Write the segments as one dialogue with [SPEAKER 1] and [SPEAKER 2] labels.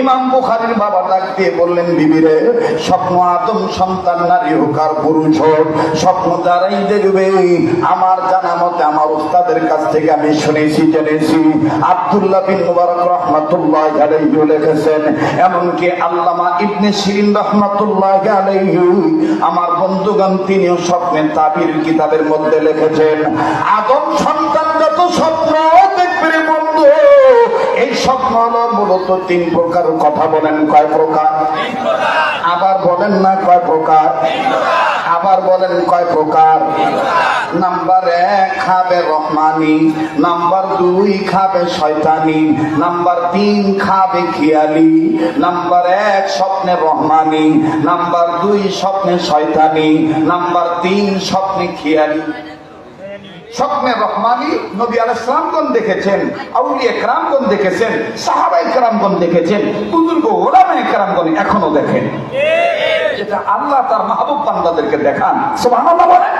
[SPEAKER 1] ইমাম বুখারীর বাবা ডাক দিয়ে বললেন, বিবিরে, স্বপ্ন আদম সন্তান, নারী হোক আর পুরুষ হোক, স্বপ্ন দ্বারাই দেখবে, আমার জানা মতে আমার উস্তাদের কাছ থেকে আমি শুনেছি, জেনেছি। আব্দুল্লাহ বিন মুবারক রহমাতুল্লাহ আলাইহি লিখেছেন, এমনকি আল্লামা ইবনে শিরিন রহমাতুল্লাহ আলাইহি, আমার বন্ধুগণ তিনিও স্বপ্নে তাবির কিতাবের মধ্যে লিখেছেন, আদম সন্তান যত স্বপ্ন দেখবে বন্ধু, এই স্বপ্ন মূলত তিন প্রকার কথা বলেন, কয় প্রকার? আবার বলেন না, কয় প্রকার? আবার বলেন, কয় প্রকার? নাম্বার এক খাবে রহমানি, নাম্বার দুই খাবে শয়তানি, নাম্বার তিন খাবে খিয়ালি, নাম্বার এক স্বপ্নে রহমানি, নাম্বার দুই স্বপ্নে শয়তানি, নাম্বার তিন স্বপ্নে খিয়ালি। স্বপ্নে রহমানি নবী আলাইসালামগণ দেখেছেন? আউলিয়া একরামগণ দেখেছেন? সাহাবা একরামগণ দেখেছেন? বুজুর্গ ওলামা একরামগণ এখনও দেখেন? এটা আল্লাহ তার মাহবুব বান্দাদেরকে দেখান। সুবহানাল্লাহ বলেন।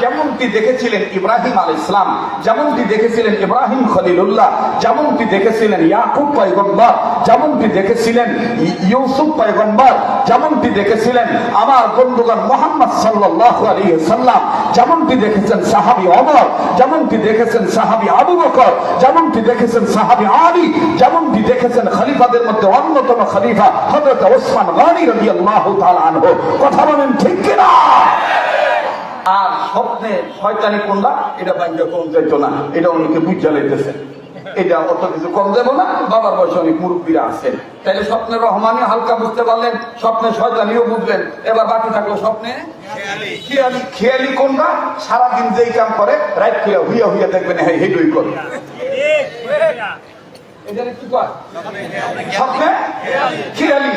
[SPEAKER 1] যেমনটি দেখেছিলেন ইব্রাহিম আল ইসলাম যেমনটি দেখেছিলেন ইব্রাহিম খলিলুল্লাহ, যেমনটি দেখেছিলেন ইয়াকুব পয়গম্বর, যেমনটি দেখেছিলেন ইউসুফ পয়গম্বর, যেমনটি দেখেছিলেন আমার বন্ধুগণ মোহাম্মদ সাল্লাল্লাহু আলাইহি সাল্লাম যেমনটি দেখেছেন সাহাবি ওমর, যেমনটি দেখেছেন সাহাবি আবু বকর, যেমনটি দেখেছেন সাহাবি আলী, যেমনটি দেখেছেন খলিফাদের মধ্যে অন্যতম খলিফা হযরত ওসমান গনি তাআলা আনহু। কথা বলেন ঠিক কিনা? স্বপ্নে শয়তানি কোনটা? এটা ব্যাংকে কম যেত না। এটা অনেকে বুঝা লাইতেছে। এটা অত কিছু কম দেব না। বাবার বয়সে অনেক মুরব্বীরা আছেন তাহলে স্বপ্নে রহমানি হালকা বুঝতে পারলেন, স্বপ্নে শয়তানিও বুঝলেন এবার বাকি থাকল স্বপ্নে খেয়ালি। খেয়ালি কোনটা? সারাদিন যেই কাম করে রাইট খুঁয়া হুইয়া হুইয়া দেখবেন হ্যাঁ হেডুই করে। স্বপ্নে? খেয়ালি।